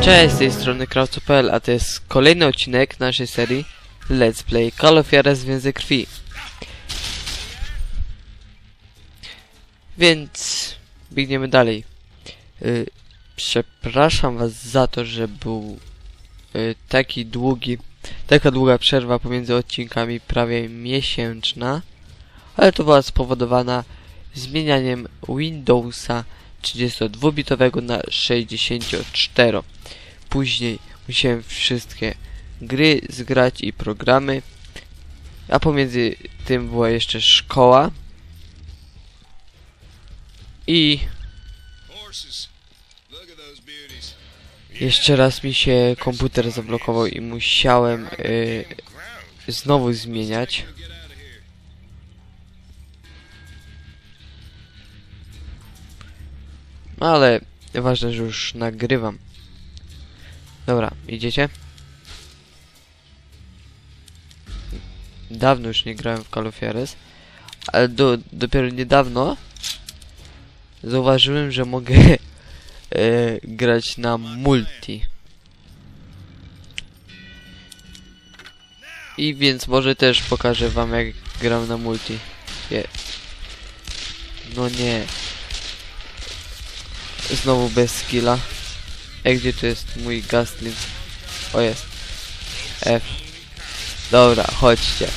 Cześć, z tej strony Krawco.pl, a to jest kolejny odcinek naszej serii Let's Play Call of Juarez Więzy Krwi. Więc biegniemy dalej. Y, przepraszam was za to, że był y, taki długi, taka długa przerwa pomiędzy odcinkami, prawie miesięczna, ale to była spowodowana zmienianiem Windowsa 32-bitowego na 64. Później musiałem wszystkie gry zgrać i programy, a pomiędzy tym była jeszcze szkoła i jeszcze raz mi się komputer zablokował i musiałem y, znowu zmieniać. No ale ważne, że już nagrywam. Dobra, idziecie? Dawno już nie grałem w Call of Juarez, ale do, dopiero niedawno zauważyłem, że mogę e, grać na multi. I więc może też pokażę wam jak gram na multi. Je. No nie. Znowu bez skilla. Ej, gdzie tu jest mój Gastling? O, jest. F. Dobra, chodźcie.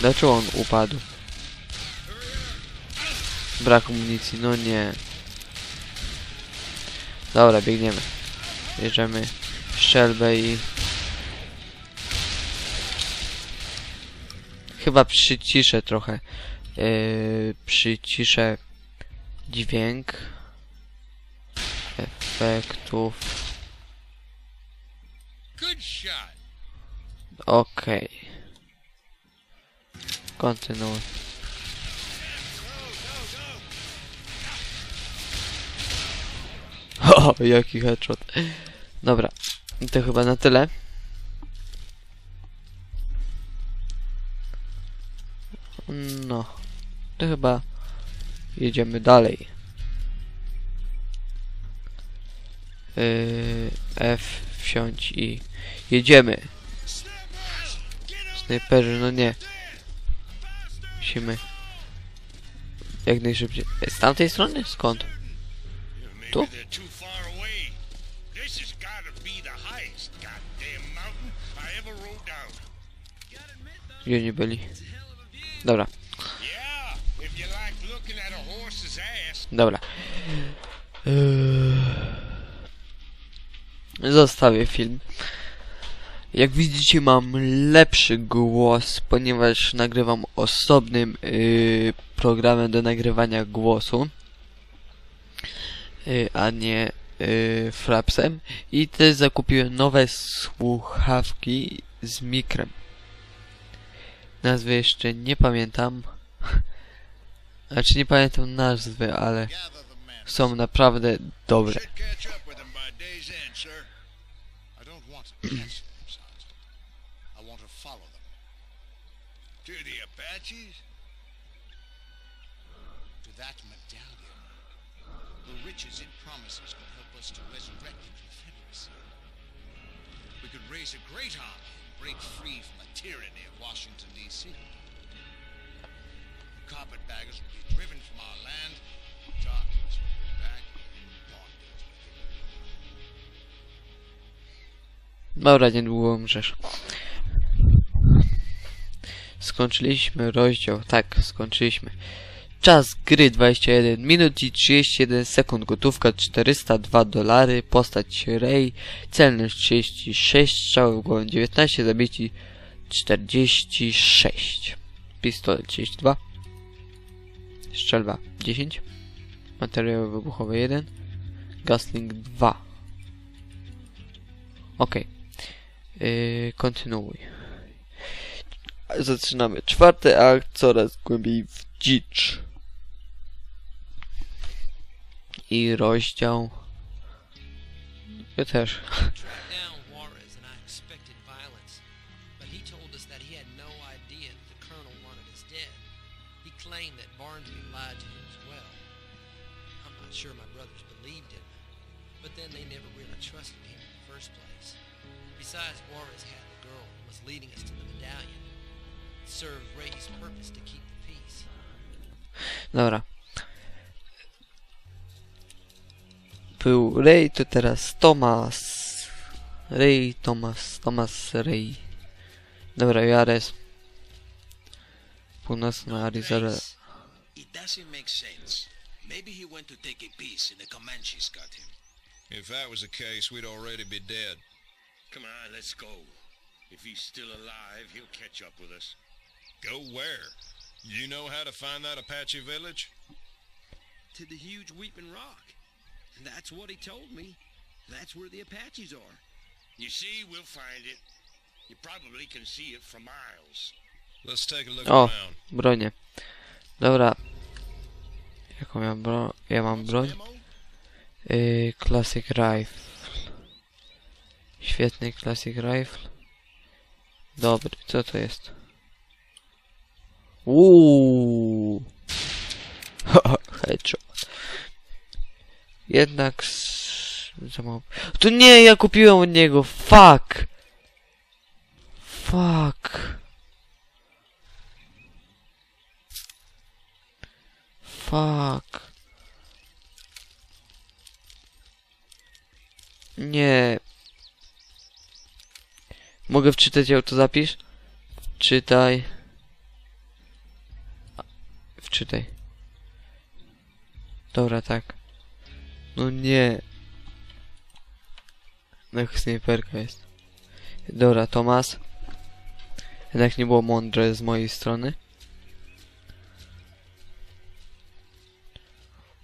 Dlaczego on upadł? Brak amunicji, no nie. Dobra, biegniemy. Bierzemy strzelbę i... Chyba przyciszę trochę yy, przyciszę dźwięk efektów. Okej. Kontynuuj. O, jaki headshot. Dobra, to chyba na tyle. No, to chyba jedziemy dalej. Yy, F wsiąść i jedziemy. Snajperzy, no nie. Musimy jak najszybciej. E, Z tamtej strony? Skąd? Tu? Gdzie oni byli? Dobra, dobra. Yy, Zostawię film. Jak widzicie mam lepszy głos, ponieważ nagrywam osobnym yy, programem do nagrywania głosu, yy, a nie yy, frapsem. I też zakupiłem nowe słuchawki z mikrem. Nazwy jeszcze nie pamiętam. Znaczy nie pamiętam nazwy, ale Gather the men. są naprawdę dobre. Should catch up with them by day's end, sir. I want to catch them, Sergeant. I want to follow them. To the Apaches? To that medallion. The riches it promises could help us to resurrect the Confederacy. We could raise a great army and break free from the tyranny of Washington, D.C. Carpetbaggers will be driven from our land. Darkness will be back in bondage. Dobra, niedługo umrzesz. Skończyliśmy rozdział. Tak, skończyliśmy. Czas gry 21 minut i 31 sekund. Gotówka 402 dolary. Postać Ray. Celność 36. Strzały w głowę 19. Zabici 46. Pistolet 32. Strzelba 10. Materiały wybuchowe 1. Gasling 2. Okej. Yy, kontynuuj. Zaczynamy. Czwarty akt coraz głębiej w dzicz. I rozdział. Ja też. Besides, Juarez had the girl and was leading us to the medallion. It served Ray's purpose to keep the peace. Dobra. Był Ray, to teraz Thomas. Ray, Thomas, Thomas, Ray. Dobra, Juarez. Północna Arizona. It doesn't make sense. Maybe he went to take a piece and the Comanches got him. If that was the case, we'd already be dead. Come on, let's go. If he's still alive, he'll catch up with us. Go where? You know how to find that Apache village? To the huge Weeping Rock. That's what he told me. That's where the Apaches are. You see, we'll find it. You probably can see it from miles. Let's take a look O, around. bronie. Dobra. Jaką ja bro... Ja mam broń? Ammo? Yy, Classic Rifle. Świetny Classic Rifle. Dobry, co to jest? Uuu. Headshot. Jednak. To nie, ja kupiłem od niego. Fuck. Fuck. Fuck. Nie. Mogę wczytać autozapisz? Czytaj. Wczytaj. Dobra, tak. No nie. No snajperka jest. Dobra, Tomas. Jednak nie było mądre z mojej strony.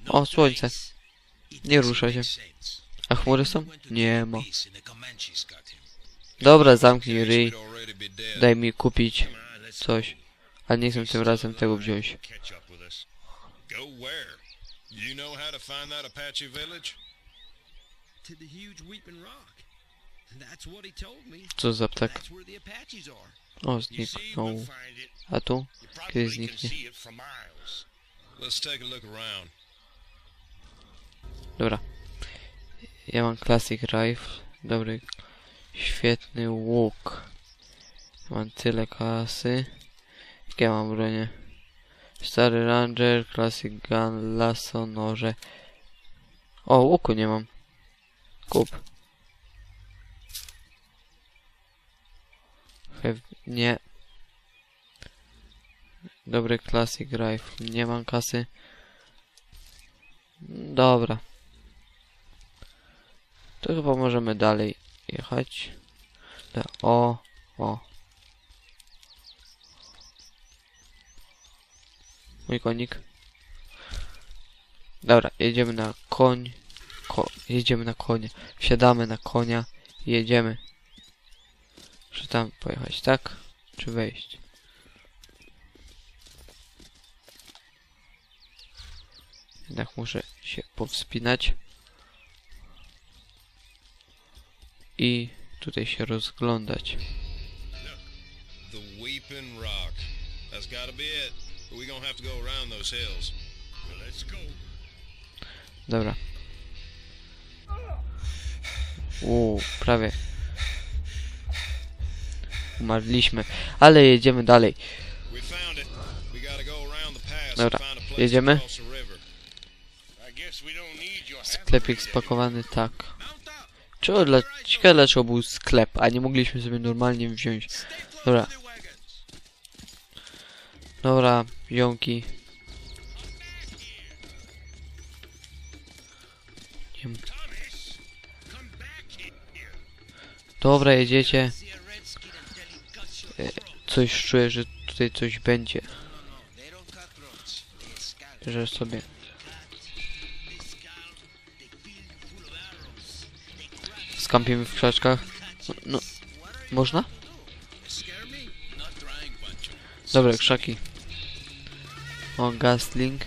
O, słońce. Nie rusza się. A chmury są? Nie ma. Dobra, zamknij ryj. Daj mi kupić coś. Ale nie chcę tym razem tego wziąć. You know how to find that Apache village? To the huge Weeping Rock. That's what he told me. Co za ptak? O, zniknął. A tu? Kiedy zniknie? a. Dobra. Ja mam Classic Rifle. Dobry. Świetny łuk. Mam tyle kasy. Jakie ja mam bronie? Stary Ranger, Classic Gun, lasso, noże. O, łuku nie mam. Kup. Nie. Dobry Classic Rifle. Nie mam kasy. Dobra. To chyba możemy dalej jechać. Da- O, o. Mój konik. Dobra, jedziemy na koń. Ko jedziemy na konie. Wsiadamy na konia jedziemy. Czy tam pojechać, tak? Czy wejść? Jednak muszę się powspinać. I tutaj się rozglądać. The Weeping Rock. That's gotta be it. But we're gonna have to go around those hills. Well, let's go. Dobra. Uuu, prawie. Umarliśmy. Ale jedziemy dalej. Dobra, jedziemy. Sklepik spakowany tak. Czego dla... Ciekawe dlaczego był sklep, a nie mogliśmy sobie normalnie wziąć. Dobra. Dobra, here. Dobra, jedziecie. E. Coś czuję, że tutaj coś będzie. No, no, Skampimy w krzaczkach. No, no, można? Dobra, krzaki. O, Gastling.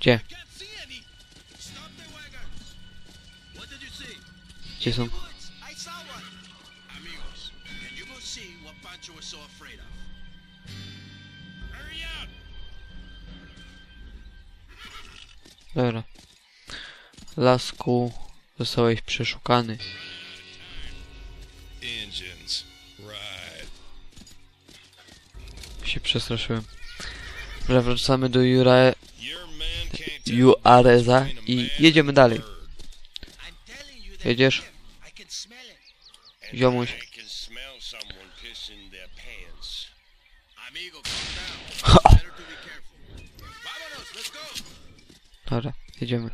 Gdzie? Can't see Dobra. Lasku, zostałeś przeszukany. Się przestraszyłem. Dobra, wracamy do Jura Juareza i jedziemy dalej. Jedziesz? Ziomuś. I Dobra, jedziemy.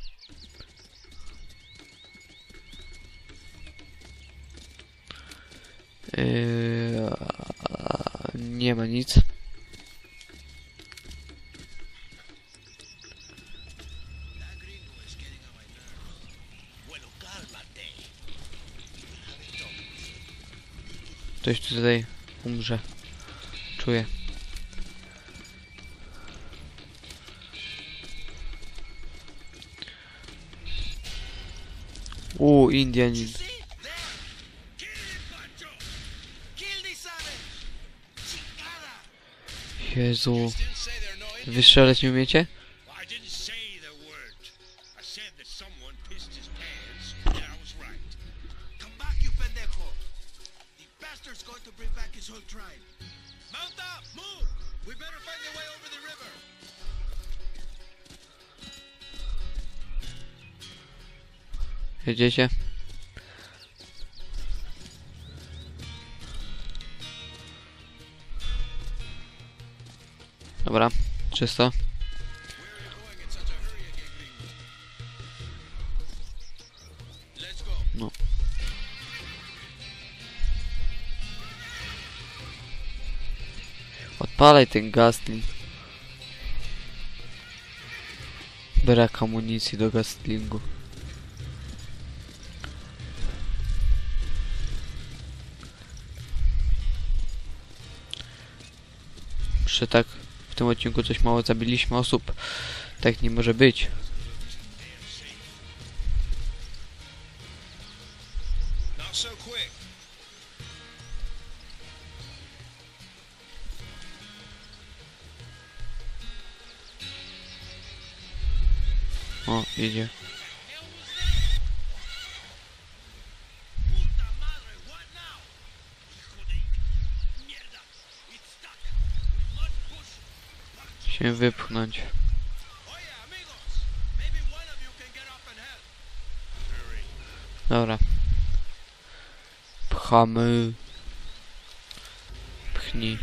Yy, nie ma nic. Ktoś tutaj umrze. Czuję. Savage! Chingada! Jezu. Wystrzelać nie umiecie? Jedziecie? Dobra, czysto. No. Odpalaj ten gastling. Brak amunicji do gastlingu. Że tak w tym odcinku coś mało zabiliśmy osób. Tak nie może być. O, idzie. Help. Hurry. Dobra. Pchamy. Pchnij.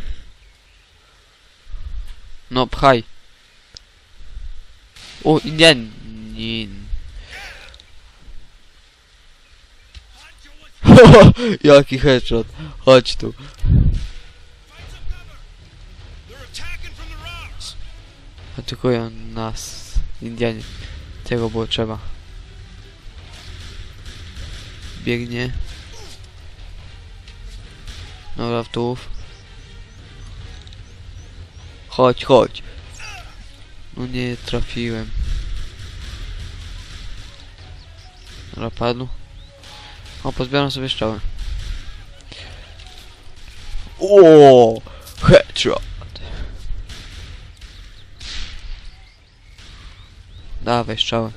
No, pchaj. O. Pancho was Jaki headshot. Chodź tu. Atakują nas. Indianie. Tego było trzeba. Biegnie. Dobra, w tułów. Chodź, chodź. No nie trafiłem. Dobra, padł. O, pozbieram sobie strzały. O, headshot. Dawaj strzały.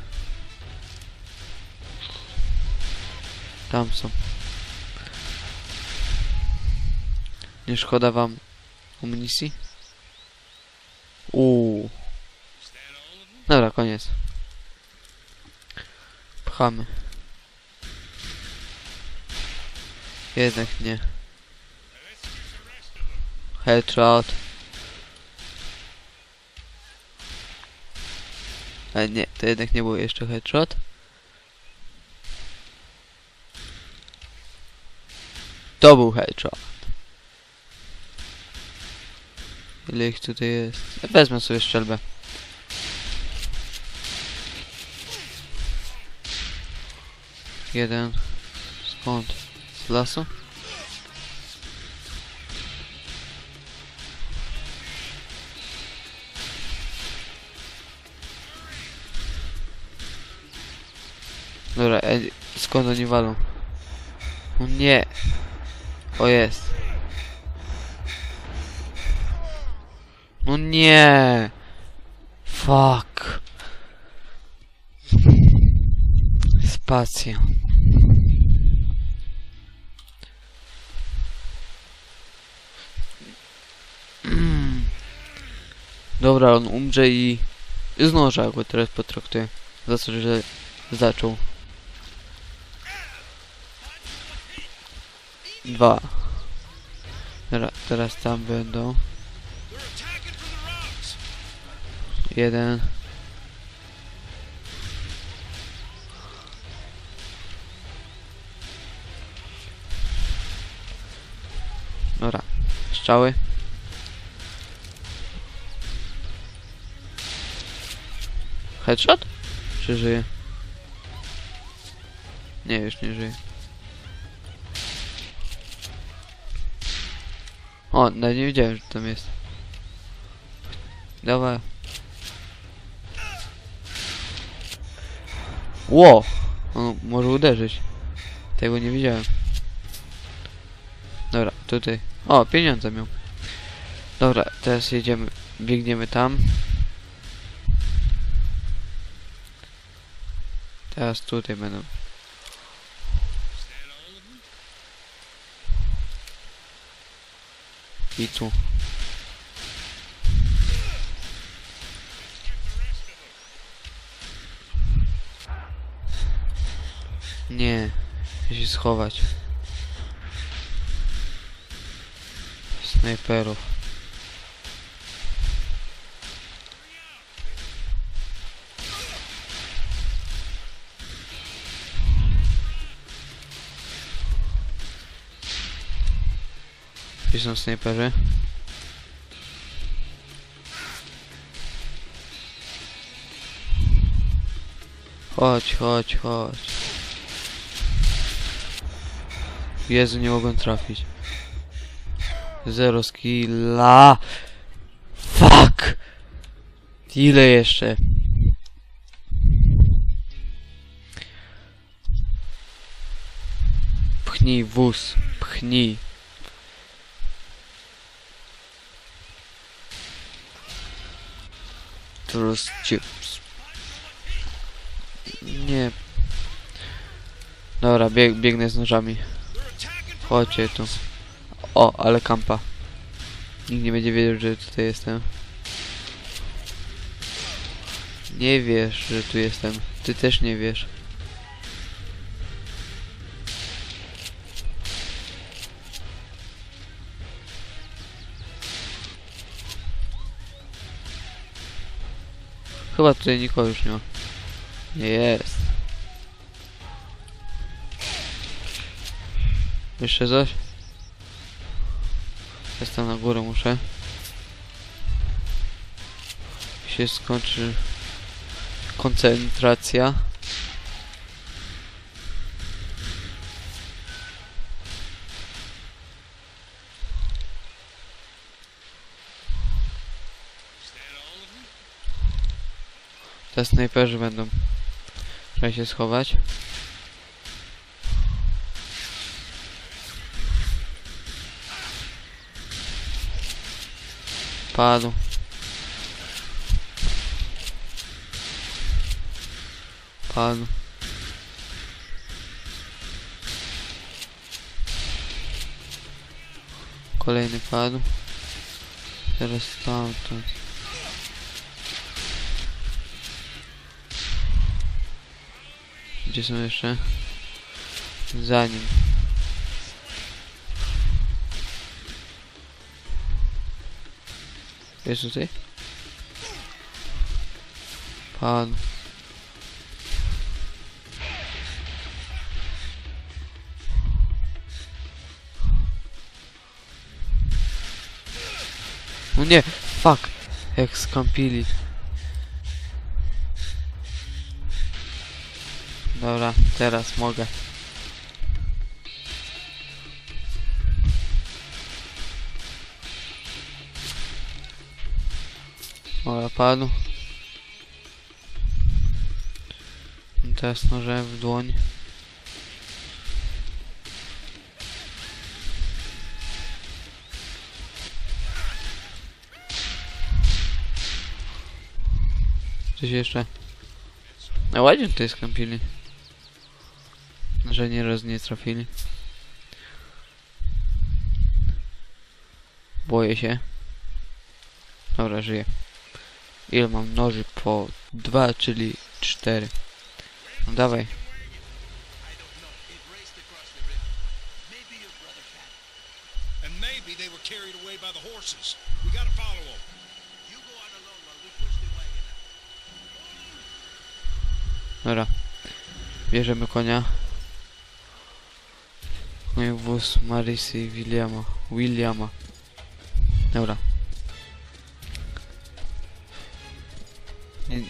Tam są. Nie szkoda wam amunicji? Uuu. Dobra, koniec. Pchamy. Jednak nie. Headshot. Ale nie, to jednak nie był jeszcze headshot. To był headshot. Ile ich tutaj jest? Wezmę sobie strzelbę. Jeden. Skąd? Z lasu? Skąd oni walą? O nie! O jest! No nie! Fuck! Spacja. Dobra, on umrze i z noża go teraz potraktuję. Za to, że zaczął. Dwa. Teraz, teraz tam będą. Jeden. Dobra, strzały. Headshot? Czy żyje? Nie, już nie żyje. O, nawet nie wiedziałem, że tam jest. Dawaj. Ło! On może uderzyć. Tego nie widziałem. Dobra, tutaj. O, pieniądze miał. Dobra, teraz jedziemy, biegniemy tam. Teraz tutaj będą. Is that all of them? I tu. Get the rest of them. Nie. Muszę się schować. Snajperów. Gdzie są snajperzy? Chodź, chodź, chodź. Jezu, nie mogłem trafić. Zero skilla. Fuck! Ile jeszcze? Pchnij wóz, pchnij. Cię... Nie. Dobra, bieg, biegnę z nożami. Chodźcie tu. O, ale kampa. Nikt nie będzie wiedział, że tutaj jestem. Nie wiesz, że tu jestem. Ty też nie wiesz. Chyba tutaj nikogo już nie ma. Nie jest. Jeszcze coś? Jestem na górę, muszę. Się skończy koncentracja. Is that all of them? Te snajperzy będą. Trzeba się schować. Padł. Padł. Kolejny padł. Teraz stamtąd. Gdzie są jeszcze? Za nim. Jest tutaj? Pan. No nie, fuck. Jak skampili. Dobra, teraz mogę. Dobra, padł. Teraz nożem w dłoń. Coś jeszcze? No ładnie tutaj skampili. Że nie raz nie trafili. Boję się. Dobra, żyję. Ile mam noży? Po dwa, czyli cztery. No dawaj. Dobra. Bierzemy konia. I wóz Marisy i Williama. Williama. Dobra.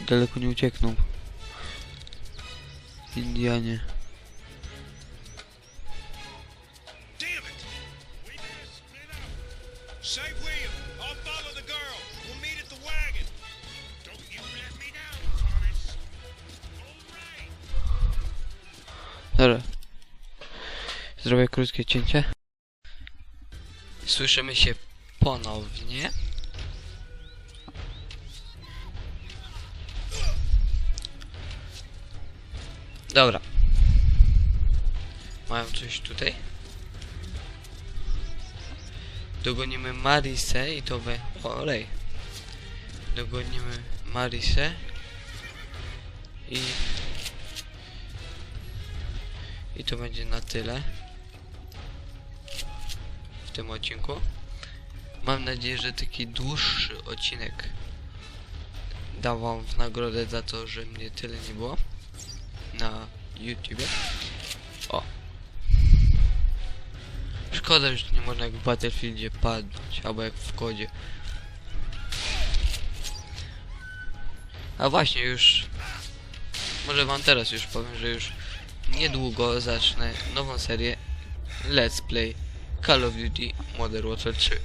Daleko nie uciekną. Indianie. Zrobię krótkie cięcie. Słyszymy się ponownie. Dobra. Mają coś tutaj? Dogonimy Marisę i to by... Olej. Dogonimy Marisę. I... I to będzie na tyle tym odcinku. Mam nadzieję, że taki dłuższy odcinek dam wam w nagrodę za to, że mnie tyle nie było na YouTubie. O. Szkoda, że nie można jak w Battlefieldzie padnąć, albo jak w kodzie. A właśnie już może wam teraz już powiem, że już niedługo zacznę nową serię Let's Play Call of Duty Modern Warfare 3.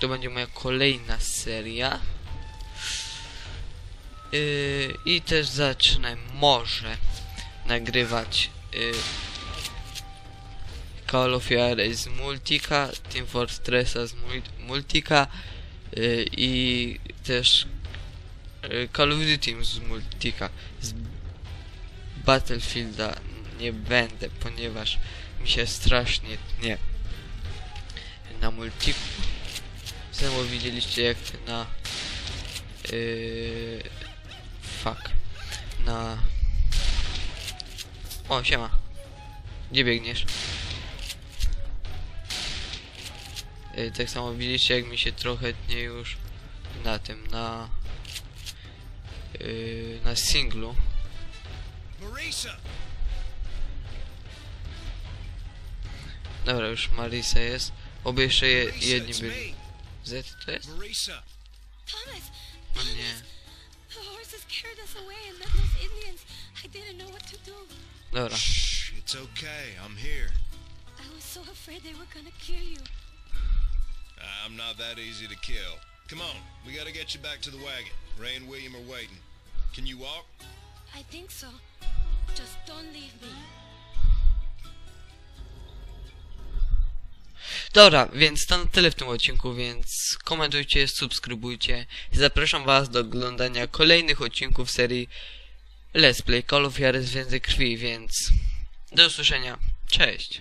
To będzie moja kolejna seria. Yy, I też zacznę może nagrywać yy, Call of Duty z Multika, Team Fortressa z mul Multika yy, i też yy, Call of Duty z Multika. Z Battlefielda nie będę, ponieważ mi się strasznie tnie na multiku. Znowu widzieliście jak na yy, fuck na o siema gdzie biegniesz yy, tak samo widzieliście jak mi się trochę tnie już na tym na yy, na singlu! Dobra, już Marisa jest. Obie jeszcze je, Marisa, jedni it's byli. me. Z to jest? Marisa! Thomas, No nie. the horses carried us away and then those Indians. I didn't know what to do. Dobra. Shh, it's okay. I'm here. I was so afraid they were gonna kill you. I'm not that easy to kill. Come on, we gotta get you back to the wagon. Ray and William are waiting. Can you walk? I think so. Dobra, więc to na tyle w tym odcinku, więc komentujcie, subskrybujcie. Zapraszam was do oglądania kolejnych odcinków serii Let's Play Call of Juarez Więcej Krwi, więc do usłyszenia. Cześć.